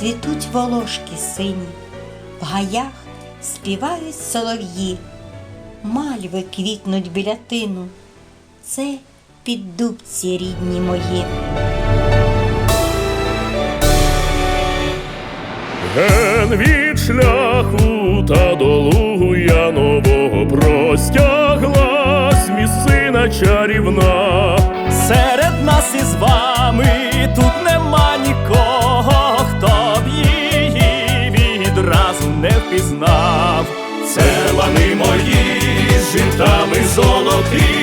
цвітуть волошки сині, в гаях співають солов'ї, мальви квітнуть біля тину. Це піддубці рідні мої. Ген від шляху та долугу я нового простяглась місцина чарівна. Серед знав, це лани мої, житами золоті.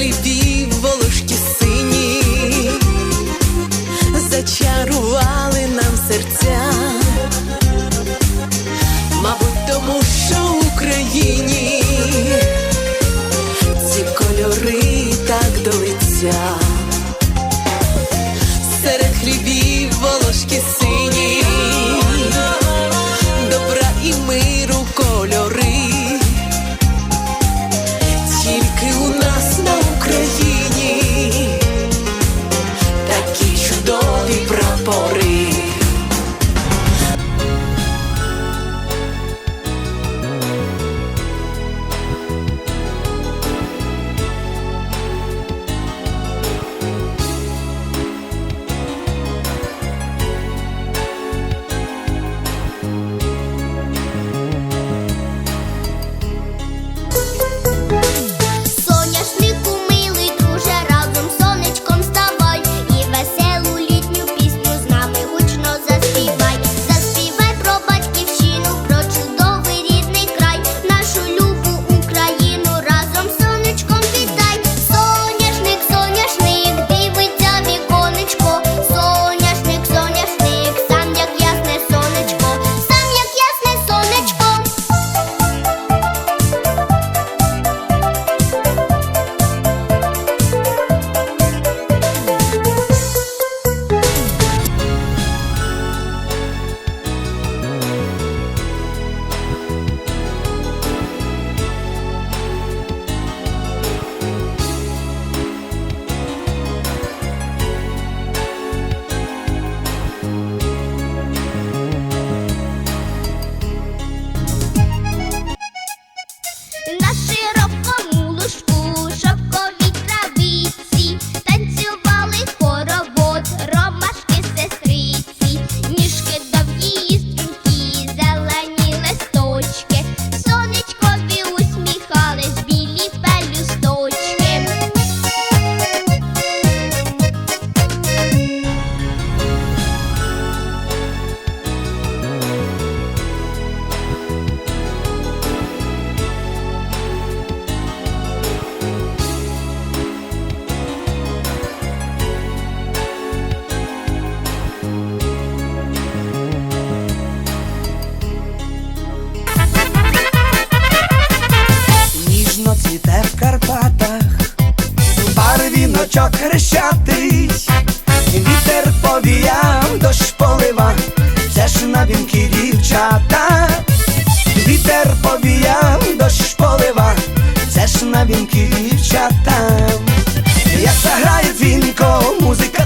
хлібів волосів. росте в Карпатах, Бар віночок хрещатий, вітер повіяв, дощ полива, це ж на дівчата, вітер повіяв, дощ полива, це ж на вінки дівчата, як заграє дзвінко, музика.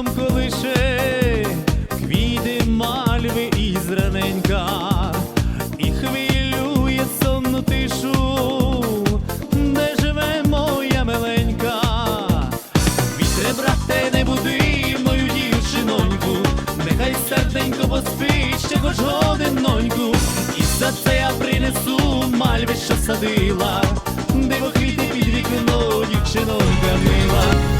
Вікном колише, квіти мальви із раненька, і хвилює сонну тишу, де живе моя миленька. Вітре, брате, не буди мою дівчиноньку, нехай серденько поспить ще хоч годиноньку, і за це я принесу мальви, що садила, диво квіти під вікно, дівчинонька мила.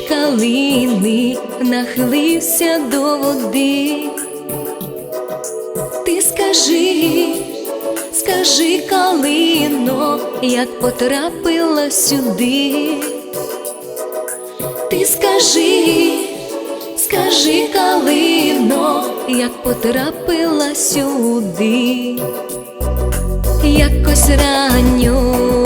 Кущ калини нахилився до води. Ти скажи, скажи, калино, як потрапила сюди. Ти скажи, скажи, калино, як потрапила сюди. Якось ранньою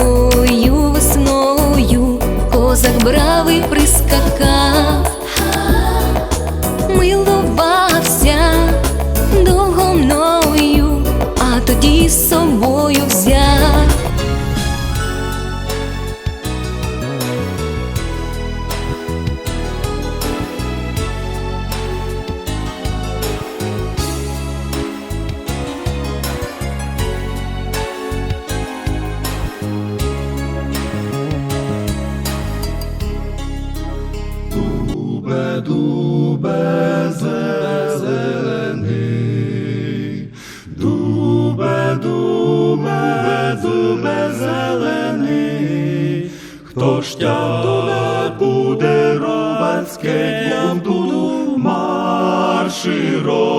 хто то не буде рубацьке, буду маршируваць.